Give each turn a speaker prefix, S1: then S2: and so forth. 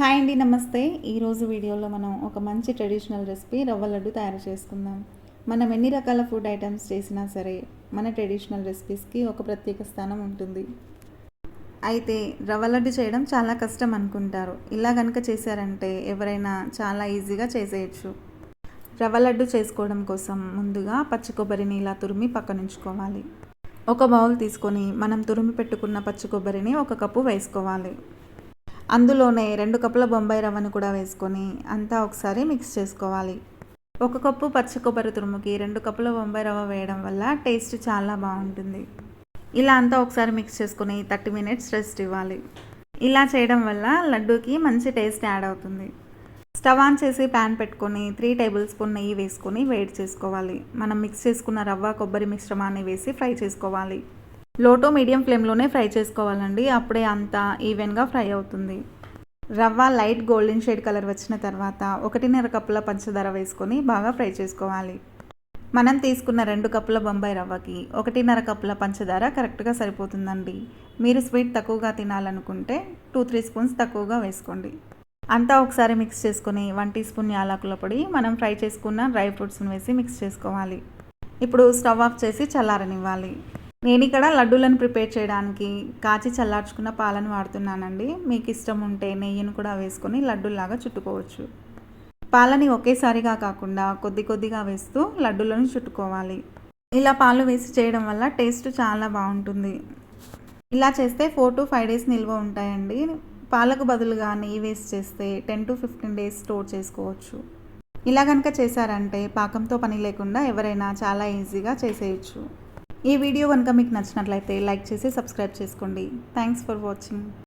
S1: Hi అండి నమస్తే. ఈరోజు వీడియోలో మనం ఒక మంచి ట్రెడిషనల్ రెసిపీ రవ్వ లడ్డు తయారు చేసుకుందాం. మనం ఎన్ని రకాల ఫుడ్ ఐటమ్స్ చేసినా సరే మన ట్రెడిషనల్ రెసిపీస్కి ఒక ప్రత్యేక స్థానం ఉంటుంది. అయితే రవ్వ లడ్డు చేయడం చాలా కష్టం అనుకుంటారు. ఇలా కనుక చేశారంటే ఎవరైనా చాలా ఈజీగా చేసేయచ్చు. రవ్వ లడ్డు చేసుకోవడం కోసం ముందుగా పచ్చి కొబ్బరిని ఇలా తురిమి పక్కనుంచుకోవాలి. ఒక బౌల్ తీసుకొని మనం తురిమి పెట్టుకున్న పచ్చి కొబ్బరిని ఒక కప్పు వేసుకోవాలి. అందులోనే రెండు కప్పుల బొంబాయి రవ్వను కూడా వేసుకొని అంతా ఒకసారి మిక్స్ చేసుకోవాలి. ఒక కప్పు పచ్చి కొబ్బరి తురుముకి రెండు కప్పుల బొంబాయి రవ్వ వేయడం వల్ల టేస్ట్ చాలా బాగుంటుంది. ఇలా అంతా ఒకసారి మిక్స్ చేసుకొని థర్టీ మినిట్స్ రెస్ట్ ఇవ్వాలి. ఇలా చేయడం వల్ల లడ్డూకి మంచి టేస్ట్ యాడ్ అవుతుంది. స్టవ్ ఆన్ చేసి ప్యాన్ పెట్టుకొని త్రీ టేబుల్ స్పూన్ నెయ్యి వేసుకొని వేడి చేసుకోవాలి. మనం మిక్స్ చేసుకున్న రవ్వ కొబ్బరి మిశ్రమాన్ని వేసి ఫ్రై చేసుకోవాలి. లో టు మీడియం ఫ్లేమ్లోనే ఫ్రై చేసుకోవాలండి. అప్పుడే అంతా ఈవెన్గా ఫ్రై అవుతుంది. రవ్వ లైట్ గోల్డెన్ షేడ్ కలర్ వచ్చిన తర్వాత ఒకటిన్నర కప్పుల పంచదార వేసుకొని బాగా ఫ్రై చేసుకోవాలి. మనం తీసుకున్న రెండు కప్పుల బొంబాయి రవ్వకి ఒకటిన్నర కప్పుల పంచదార కరెక్ట్గా సరిపోతుందండి. మీరు స్వీట్ తక్కువగా తినాలనుకుంటే టూ త్రీ స్పూన్స్ తక్కువగా వేసుకోండి. అంతా ఒకసారి మిక్స్ చేసుకొని వన్ టీ స్పూన్ యాలకుల పొడి మనం ఫ్రై చేసుకున్న డ్రై ఫ్రూట్స్ని వేసి మిక్స్ చేసుకోవాలి. ఇప్పుడు స్టవ్ ఆఫ్ చేసి చల్లారనివ్వాలి. నేను ఇక్కడ లడ్డూలను ప్రిపేర్ చేయడానికి కాచి చల్లార్చుకున్న పాలను వాడుతున్నానండి. మీకు ఇష్టం ఉంటే నెయ్యిని కూడా వేసుకొని లడ్డూలాగా చుట్టుకోవచ్చు. పాలని ఒకేసారిగా కాకుండా కొద్ది కొద్దిగా వేస్తూ లడ్డూలను చుట్టుకోవాలి. ఇలా పాలు వేసి చేయడం వల్ల టేస్ట్ చాలా బాగుంటుంది. ఇలా చేస్తే ఫోర్ టు ఫైవ్ డేస్ నిల్వ ఉంటాయండి. పాలకు బదులుగా నెయ్యి వేసి చేస్తే ten to fifteen days store చేసుకోవచ్చు. ఇలా కనుక చేశారంటే పాకంతో పని లేకుండా ఎవరైనా చాలా ఈజీగా చేసేయచ్చు. ఈ వీడియో కనుక మీకు నచ్చినట్లయితే లైక్ చేసి సబ్స్క్రైబ్ చేసుకోండి. Thanks for watching